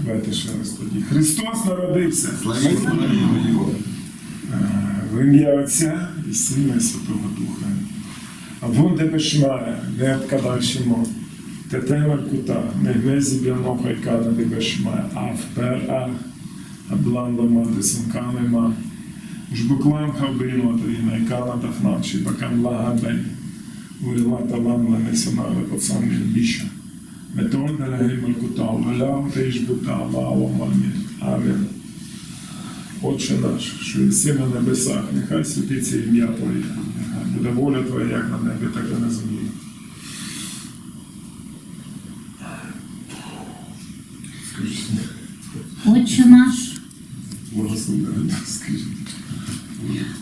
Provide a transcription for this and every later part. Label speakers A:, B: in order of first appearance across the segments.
A: Давайте ще раз тоді. Христос народився. Е, В ім'я Отця і Сина і Святого Духа. А вон де бешмая, не откадашимо. Те тема кута, не гнезі б'яноха й када де бешмая, а впер а, а бландома де сунканема. Жбуклам хабино то і найкана та фначі, бакам лагабей. Уйлата ламла не сенаве пацан біша. Метон де легеймаль кута, уляв та іж бута, лао мамі. Амін. Отче наш, що єси на небесах, нехай святиться ім'я Твоє, нехай буде воля Твоя, як на небі, так і на землі.
B: Отче наш.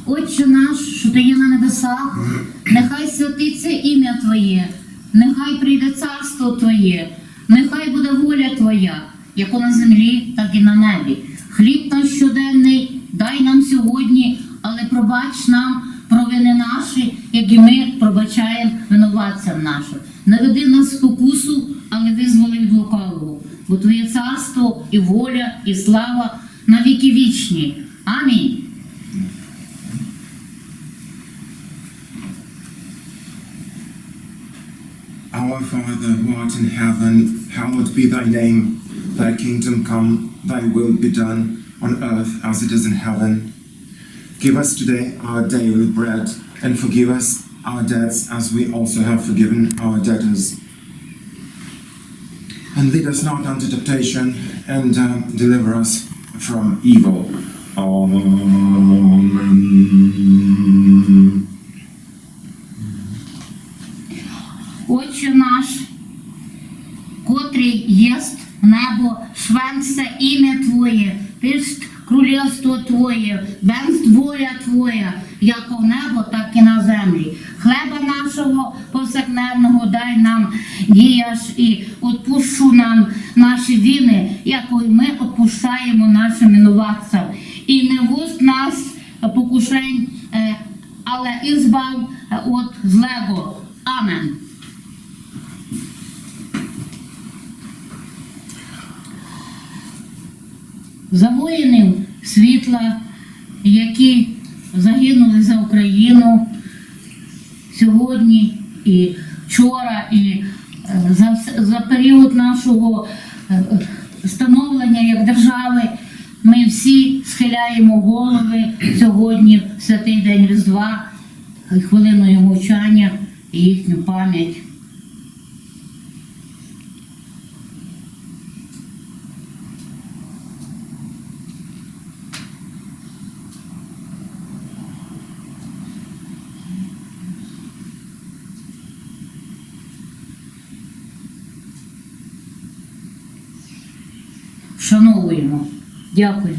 B: Отче наш, що ти є на небесах, нехай святиться ім'я Твоє, нехай прийде царство Твоє, нехай буде воля Твоя, як на землі, так і на небі. Хліб наш щоденний дай нам сьогодні, але пробач нам провини наші, як і ми пробачаємо винуватцям нашим. Не веди нас спокусу, але визволи від лукавого. Бо Твоє царство і воля, і слава на віки вічні. Амінь.
C: Our Father who art in heaven, hallowed be thy name. Thy kingdom come, thy will be done, on earth as it is in heaven. Give us today our daily bread, and forgive us our debts as we also have forgiven our debtors. And lead us not unto temptation, and um, deliver us from evil. Amen.
B: Отче наш, котрий єсть в небо, швенце ім'я Твоє, пишт крólівство Твоє, венст воля Твоя, як у небо, так і на землі. Хлеба нашого повсякденного дай нам діяш і отпущу нам наші вини, як і ми отпущаємо нашим винуватцям. І не вуст нас покушень, е, але і збав е, злего. Амен. За воїнів світла, які загинули за Україну сьогодні і вчора, і е, за, за період нашого е, становлення як держави. Ми всі схиляємо голови сьогодні, в святий день Різдва, хвилиною мовчання і їхню пам'ять. Вшановуємо. Дякую.